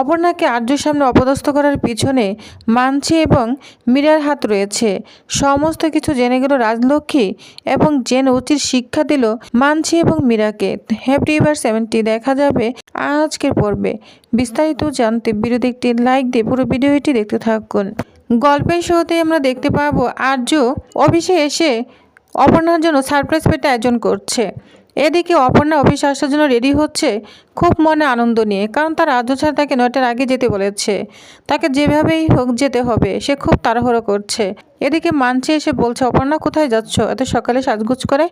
অপর্ণাকে আর্যর সামনে অপদস্থ করার পিছনে মানছি এবং মীরার হাত রয়েছে। সমস্ত কিছু জেনে গেল রাজলক্ষ্মী এবং জেনে উচিত শিক্ষা দিল মানছি এবং মীরাকে। হ্যাপি এবার সেভেন্টি দেখা যাবে আজকের পর্বে। বিস্তারিত জানতে বিরোধী একটি লাইক দিয়ে পুরো ভিডিওটি দেখতে থাকুন। গল্পের শুরুতে আমরা দেখতে পাবো আর্য অফিসে এসে অপর্ণার জন্য সারপ্রাইজ পেটে আয়োজন করছে। এদিকে অপর্ণা অফিসে আসার জন্য রেডি হচ্ছে। খুব মনে আনন্দ নিয়ে, কারণ তার আদ্য ছাড়া তাকে নয়টার আগে যেতে বলেছে। তাকে যেভাবেই হোক যেতে হবে, সে খুব তাড়াহুড়ো করছে। এদিকে মানছি এসে বলছে, অপর্ণা, কোথায় যাচ্ছ? এত সকালে সাজগুজ করে?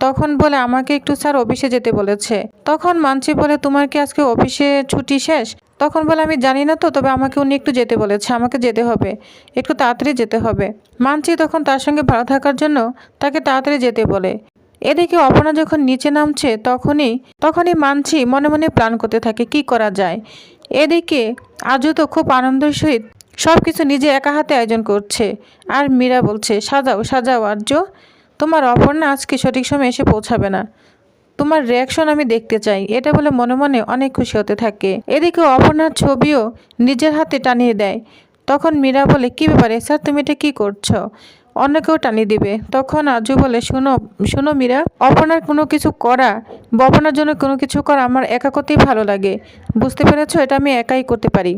তখন বলে, আমাকে একটু স্যার অফিসে যেতে বলেছে। তখন মানছি বলে, তোমার কি আজকে অফিসে ছুটি শেষ? তখন বলে, আমি জানি না তো, তবে আমাকে উনি একটু যেতে বলেছে, আমাকে যেতে হবে। একটু তাড়াতাড়ি যেতে হবে। মানছি তখন তার সঙ্গে ভালো থাকার জন্য তাকে তাড়াতাড়ি যেতে বলে। এদিকে অপর্ণা যখন নিচে নামছে, তখনই তখনই মানছি মনে মনে প্ল্যান করতে থাকে, কি করা যায়? এদিকে আজও তো খুব আনন্দের সহিত সব কিছু নিজে একা হাতে আয়োজন করছে। আর মীরা বলছে, সাজাও সাজাও আর্য। তোমার অপর্ণা আজকে সঠিক সময় এসে পৌঁছাবে না। তোমার রিয়াকশন আমি দেখতে চাই। এটা বলে মনে মনে অনেক খুশি হতে থাকে। এদিকে অপর্ণার ছবিও নিজের হাতে টানিয়ে দেয়। তখন মীরা বলে, কি ব্যাপারে? স্যার, তুমি এটা কি করছ? অন্য কেউ টানিয়ে দিবে। তখন আজু বলে, শুনো শুনো মীরা অপনার কোনো কিছু করা বপনার জন্য কোনো কিছু করা আমার একা করতেই ভালো লাগে। বুঝতে পেরেছ? এটা আমি একাই করতে পারি।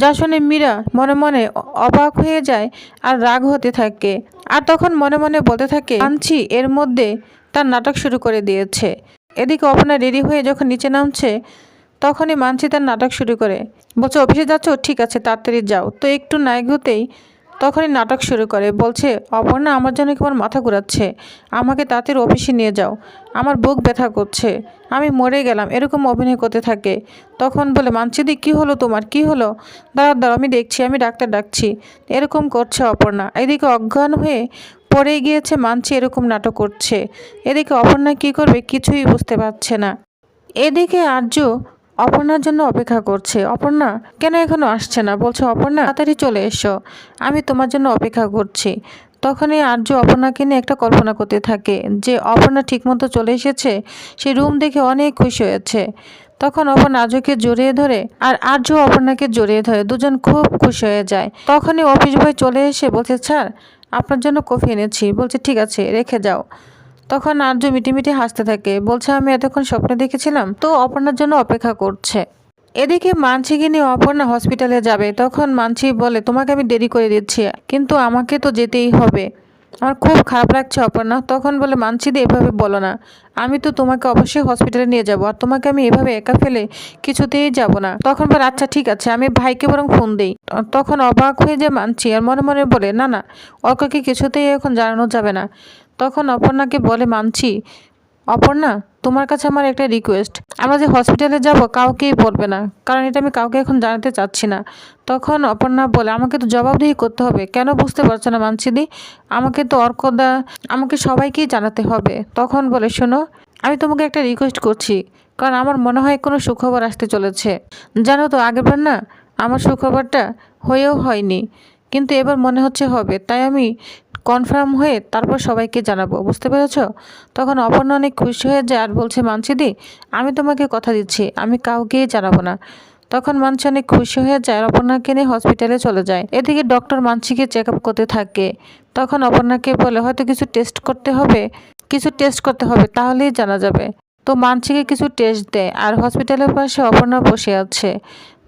যা শুনে মীরা মনে মনে অবাক হয়ে যায় আর রাগ হতে থাকে। আর তখন মনে মনে বলতে থাকে আনছি এর মধ্যে তার নাটক শুরু করে দিয়েছে। এদিকে অপনা রেডি হয়ে যখন নিচে নামছে, তখনই মানছি তার নাটক শুরু করে। বলছে, অফিসে যাচ্ছ? ঠিক আছে, তাড়াতাড়ি যাও। তো একটু হতেই তখনই নাটক শুরু করে, বলছে, অপর্ণা, আমার জন্য কেমন মাথা ঘুরাচ্ছে। আমাকে তাড়াতাড়ি অফিসে নিয়ে যাও। আমার বুক ব্যথা করছে। আমি মরে গেলাম, এরকম অভিনয় করতে থাকে। তখন বলে মানছিদি কি হলো তোমার? কি হলো? দাঁড়াও দাঁড়াও, আমি দেখছি, আমি ডাক্তার ডাকছি। এরকম করছে অপর্ণা। এদিকে অজ্ঞান হয়ে পড়ে গিয়েছে মানছি এরকম নাটক করছে। এদিকে অপর্ণা কি করবে কিছুই বুঝতে পারছে না। এদিকে আর্য অপর্ণার জন্য অপেক্ষা করছে। অপর্ণা, কেন এখনও আসছে না? বলছে, অপর্ণা, তাড়াতাড়ি চলে এসো। আমি তোমার জন্য অপেক্ষা করছি। তখনই আর্য অপর্ণাকে নিয়ে একটা কল্পনা করতে থাকে যে অপর্ণা ঠিকমতো চলে এসেছে, সেই রুম দেখে অনেক খুশি হয়েছে। তখন অপর্ণা আর্যকে জড়িয়ে ধরে আর আর্য অপর্ণাকে জড়িয়ে ধরে দুজন খুব খুশি হয়ে যায়। তখনই অফিস বয় চলে এসে বলছে, স্যার, আপনার জন্য কফি এনেছি। বলছে, ঠিক আছে, রেখে যাও। তখন আর্য মিটিমিটি হাসতে থাকে। বলছে, আমি এতক্ষণ স্বপ্নে দেখেছিলাম। তো অপর্ণার জন্য অপেক্ষা করছে। এদিকে মানছিকে নিয়ে অপর্ণা হসপিটালে যাবে। তখন মানছি বলে, তোমাকে আমি দেরি করে দিচ্ছি, কিন্তু আমাকে তো যেতেই হবে। আমার খুব খারাপ লাগছে অপর্ণা। তখন বলে মানছি দিয়ে এভাবে বলো না। আমি তো তোমাকে অবশ্যই হসপিটালে নিয়ে যাব, আর তোমাকে আমি এভাবে একা ফেলে কিছুতেই যাব না। তখন বলে আচ্ছা ঠিক আছে, আমি ভাইকে বরং ফোন দেই। তখন অবাক হয়ে যে মানছি আর মনে মনে বলে, না না অর্ককে কিছুতেই এখন জানানো যাবে না। তখন অপর্ণাকে বলে মানছি অপর্ণা, তোমার কাছে আমার একটা রিকোয়েস্ট আমরা যে হসপিটালে যাব, কাউকেই বলবে না। কারণ এটা আমি কাউকে এখন জানাতে চাচ্ছি না। তখন অপর্ণা বলে, আমাকে তো জবাবদিহি করতে হবে। কেন বুঝতে পারছ না মানছিদি আমাকে তো অর্কদা, আমাকে সবাইকেই জানাতে হবে। তখন বলে, শোনো, আমি তোমাকে একটা রিকোয়েস্ট করছি। কারণ আমার মনে হয় কোনো সুখবর আসতে চলেছে। জানো তো, আগেরবার না, আমার সুখবরটা হয়েও হয়নি। কিন্তু এবার মনে হচ্ছে হবে। তাই আমি কনফার্ম হয়ে তারপর সবাইকে জানাব, বুঝতে পেরেছ? তখন অপর্ণা অনেক খুশি হয়ে যায় আর বলছে, মানসিদি, আমি তোমাকে কথা দিচ্ছি, আমি কাউকেই জানাব না। তখন মানসি অনেক খুশি হয়ে যায় আর অপর্ণাকে নিয়ে হসপিটালে চলে যায়। এদিকে ডক্টর মানসিকে চেক আপ করতে থাকে। তখন অপর্ণাকে বলে, হয়তো কিছু টেস্ট করতে হবে, কিছু টেস্ট করতে হবে, তাহলেই জানা যাবে। তো মানসিকে কিছু টেস্ট দেয় আর হসপিটালের পাশে অপর্ণা বসে আছে।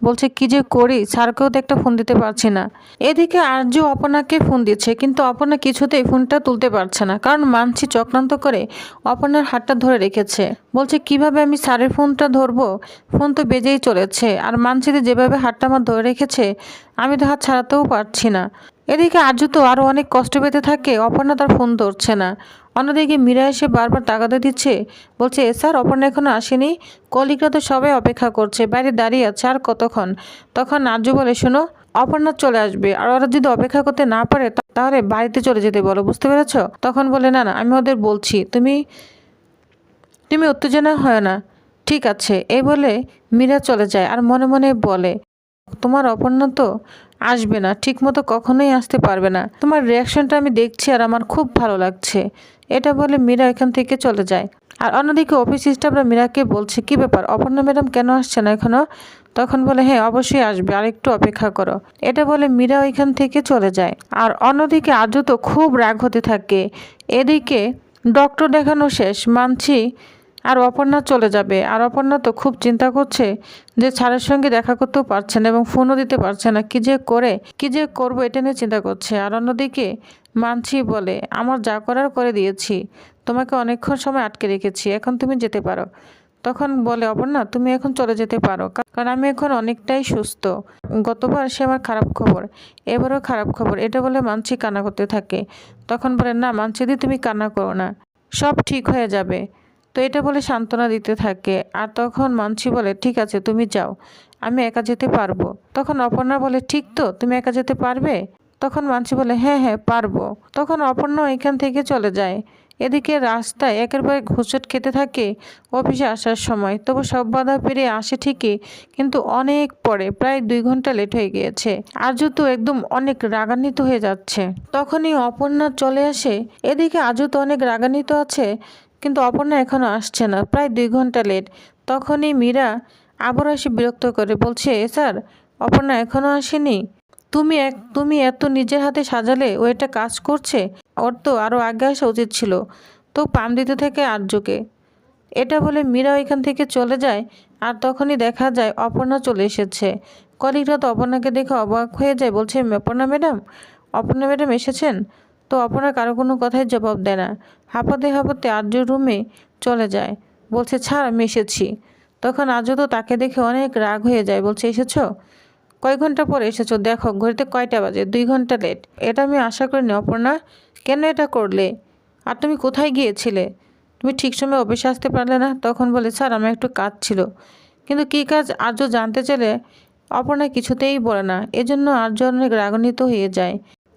বলছে, কি যে করি? স্যারকেও তো একটা ফোন দিতে পারছি না। এদিকে আর্য অপনাকে ফোন দিচ্ছে, কিন্তু অপনা কিছুতেই ফোনটা তুলতে পারছে না, কারণ মানসি চক্রান্ত করে অপনার হাতটা ধরে রেখেছে। বলছে, কীভাবে আমি স্যারের ফোনটা ধরবো? ফোন তো বেজেই চলেছে, আর মানসিতে যেভাবে হাতটা আমার ধরে রেখেছে, আমি তো হাত ছাড়াতেও পারছি না। এদিকে আর্য তো আরও অনেক কষ্ট পেতে থাকে, অপর্ণা তার ফোন ধরছে না। অন্যদিকে মীরা এসে বারবার তাগাদা দিচ্ছে। বলছে, স্যার, অপর্ণা এখনও আসেনি। কলিগরা তো সবাই অপেক্ষা করছে। বাইরে দাঁড়িয়ে আছে আর কতক্ষণ? তখন আর্য বলে, শোনো, অপর্ণা চলে আসবে। আর ওরা যদি অপেক্ষা করতে না পারে তাহলে বাড়িতে চলে যেতে বলো, বুঝতে পেরেছ? তখন বলে, না না, আমি ওদের বলছি, তুমি তুমি উত্তেজনা হয় না। ঠিক আছে। এই বলে মীরা চলে যায় আর মনে মনে বলে, তোমার অপর্ণা তো আসবে না ঠিক মতো কখনোই আসতে পারবে না। তোমার রিয়াকশনটা আমি দেখছি আর আমার খুব ভালো লাগছে। এটা বলে মীরা এখান থেকে চলে যায়। আর অন্যদিকে অফিস স্টাফরা মীরাকে বলছে, কি ব্যাপার? অপর্ণা ম্যাডাম কেন আসছে না এখনও? তখন বলে হ্যাঁ অবশ্যই আসবে। আর একটু অপেক্ষা করো। এটা বলে মীরা ওইখান থেকে চলে যায়। আর অন্যদিকে আজও তো খুব রাগ হতে থাকে। এদিকে ডক্টর দেখানো শেষ। মানছি আর অপর্ণা চলে যাবে। আর অপর্ণা তো খুব চিন্তা করছে যে ছাড়ের সঙ্গে দেখা করতেও পারছে না এবং ফোনও দিতে পারছে না। কি যে করে, কি যে করব এটা নিয়ে চিন্তা করছে। আর অন্যদিকে মানছি বলে, আমার যা করার করে দিয়েছি। তোমাকে অনেকক্ষণ সময় আটকে রেখেছি। এখন তুমি যেতে পারো। তখন বলে, অপর্ণা, তুমি এখন চলে যেতে পারো। কারণ আমি এখন অনেকটাই সুস্থ। গতবার সে আমার খারাপ খবর, এবারও খারাপ খবর, এটা বলে মানছি কান্না করতে থাকে। তখন বলে, না, মানছি দি, তুমি কান্না করো না। সব ঠিক হয়ে যাবে। এটা বলে সান্ত্বনা দিতে থাকে। আর তখন মানছি বলে, ঠিক আছে, তুমি যাও। আমি একা যেতে পারব। তখন অপর্ণা বলে, ঠিক তো, তুমি একা যেতে পারবে? তখন মানছি বলে হ্যাঁ হ্যাঁ পারব। তখন অপর্ণা এখান থেকে চলে যায়। এদিকে রাস্তায় একের পর হোঁচট খেতে থাকে অফিসে আসার সময়। তবু সব বাধা পেরিয়ে আসে ঠিকই, কিন্তু অনেক পরে, প্রায় দুই ঘণ্টা লেট হয়ে গিয়েছে। আজও তো একদম অনেক রাগান্বিত হয়ে যাচ্ছে। তখনই অপর্ণা চলে আসে। এদিকে আজও তো অনেক রাগান্বিত আছে। কিন্তু অপর্ণা এখনও আসছে না, প্রায় দুই ঘণ্টা লেট তখনই মীরা আবার এসে বিরক্ত করে বলছে স্যার, অপর্ণা এখনও আসেনি? তুমি এক, তুমি এত নিজের হাতে সাজালে ও এটা কাজ করছে? ওর তো আরও আগে আসা উচিত ছিল। তো পাম দিতে থেকে আর্যকে। এটা বলে মীরা এখান থেকে চলে যায় আর তখনই দেখা যায় অপর্ণা চলে এসেছে। কলিগরা তো অপর্ণাকে দেখে অবাক হয়ে যায়, বলছে, অপর্ণা ম্যাডাম অপর্ণা ম্যাডাম এসেছেন? তো অপর্ণা কারও কোনো কথাই জবাব দেয় না। হাঁপাতে হাঁপাতে আর্য রুমে চলে যায়। বলছে, ছাড়, আমি এসেছি। তখন আর্য তো তাকে দেখে অনেক রাগ হয়ে যায়। বলছে, এসেছ? কয় ঘণ্টা পরে এসেছ? দেখো, ঘড়িতে কয়টা বাজে? দুই ঘণ্টা লেট। এটা আমি আশা করিনি, অপর্ণা। কেন এটা করলে? আর তুমি কোথায় গিয়েছিলে? তুমি ঠিক সময় অফিসে আসতে পারলে না? তখন বলে, স্যার, আমার একটু কাজ ছিল। কিন্তু কী কাজ? আর্য জানতে চাইলে অপর্ণা কিছুতেই বলে না। এজন্য আর্য অনেক রাগান্বিত হয়ে যায়।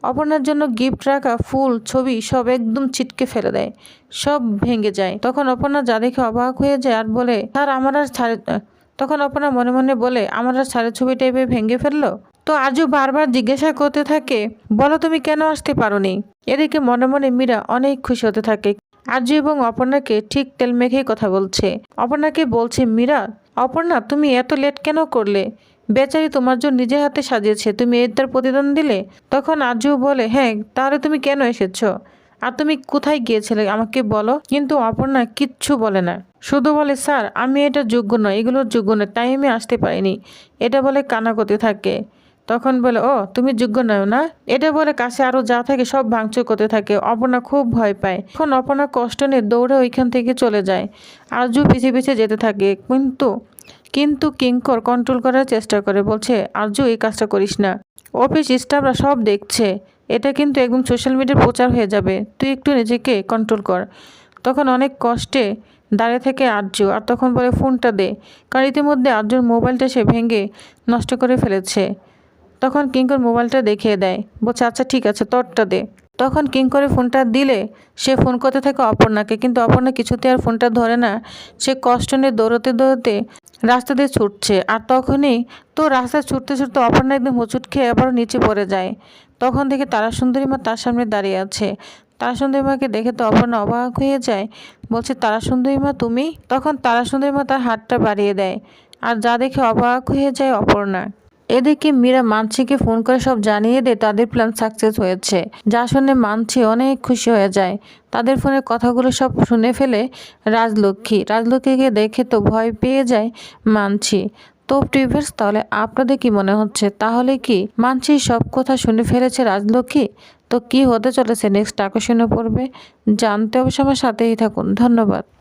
অপর্ণার জন্য গিফট রাখা ফুল, ছবি সব একদম ছিটকে ফেলে দেয়। সব ভেঙে যায়। তখন অপর্ণা যা দেখে অবাক হয়ে যায় আর বলে, স্যার, আমার আর তখন অপর্ণা মনে মনে বলে, আমার আর ছাড়ের ছবিটা এভাবে ভেঙে ফেলল? তো আজও বারবার জিজ্ঞাসা করতে থাকে, বলো তুমি কেন আসতে পারোনি? এদিকে মনে মনে মীরা অনেক খুশি হতে থাকে। আর্য এবং অপর্ণাকে ঠিক তেল মেখেই কথা বলছে। অপর্ণাকে বলছে, মীরা অপর্ণা, তুমি এত লেট কেন করলে? বেচারি তোমার জন্য নিজে হাতে সাজিয়েছে, তুমি এর তার প্রতিদান দিলে? তখন আজু বলে হ্যাঁ তাহলে তুমি কেন এসেছ? আর তুমি কোথায় গিয়েছিলে, আমাকে বলো? কিন্তু অপর্ণা কিচ্ছু বলে না। শুধু বলে, স্যার, আমি এটা যোগ্য নয়, এগুলোর যোগ্য নয় টাইমে আসতে পারিনি। এটা বলে কানা করতে থাকে। তখন বলে, ও, তুমি যোগ্য নয় না? এটা বলে কাছে আরও যা থাকে সব ভাঙচুর করতে থাকে। অপর্ণা খুব ভয় পায়। এখন অপর্ণা কষ্ট নিয়ে দৌড়ে ওইখান থেকে চলে যায়। আরজু পিছিয়ে পিছিয়ে যেতে থাকে। কিন্তু কিন্তু কিঙ্কর কন্ট্রোল করার চেষ্টা করে। বলছে আরজু এই কাজটা করিস না। অফিস স্টাফরা সব দেখছে। এটা কিন্তু একদম সোশ্যাল মিডিয়ার প্রচার হয়ে যাবে। তুই একটু নিজেকে কন্ট্রোল কর। তখন অনেক কষ্টে দাঁড়িয়ে থেকে আর্য। আর তখন বলে, ফোনটা দে। কারণ ইতিমধ্যে আর্যর মোবাইলটা সে ভেঙে নষ্ট করে ফেলেছে। তখন কিঙ্কর মোবাইলটা দেখিয়ে দেয়। বলছে আচ্ছা ঠিক আছে, তোরটা দে। তখন কিঙ্করে ফোনটা দিলে সে ফোন করতে থাকে অপর্ণাকে, কিন্তু অপর্ণা কিছুতে আর ফোনটা ধরে না। সে কষ্ট নিয়ে দৌড়তে দৌড়তে রাস্তা দিয়ে ছুটছে আর তখনই তো রাস্তায় ছুটতে ছুটতে অপর্ণা একদম হোঁচট খেয়ে আবার নিচে পড়ে যায়। তখন থেকে তারা সুন্দরী মা তার সামনে দাঁড়িয়ে আছে। তারা সুন্দরী মাকে দেখে তো অপর্ণা অবাক হয়ে যায়। বলছে তারা সুন্দরী মা, তুমি? তখন তারা সুন্দরী মা তার হাতটা বাড়িয়ে দেয়। আর যা দেখে অবাক হয়ে যায় অপর্ণা। এদিকে মীরা মানসিকে ফোন করে সব জানিয়ে দেয় তাদের প্ল্যান সাকসেস হয়েছে। যা শুনে মানসি অনেক খুশি হয়ে যায়। তাদের ফোনের কথাগুলো সব শুনে ফেলে রাজলক্ষ্মী। রাজলক্ষ্মীকে দেখে তো ভয় পেয়ে যায় মানছি তো প্রিভিয়াস তাহলে আপনাদের কি মনে হচ্ছে? তাহলে কি মানসি সব কথা শুনে ফেলেছে রাজলক্ষ্মী? তো কি হতে চলেছে? নেক্সট আকর্ষণীয় পড়বে। জানতে অবশ্য আমার সাথেই থাকুন। ধন্যবাদ।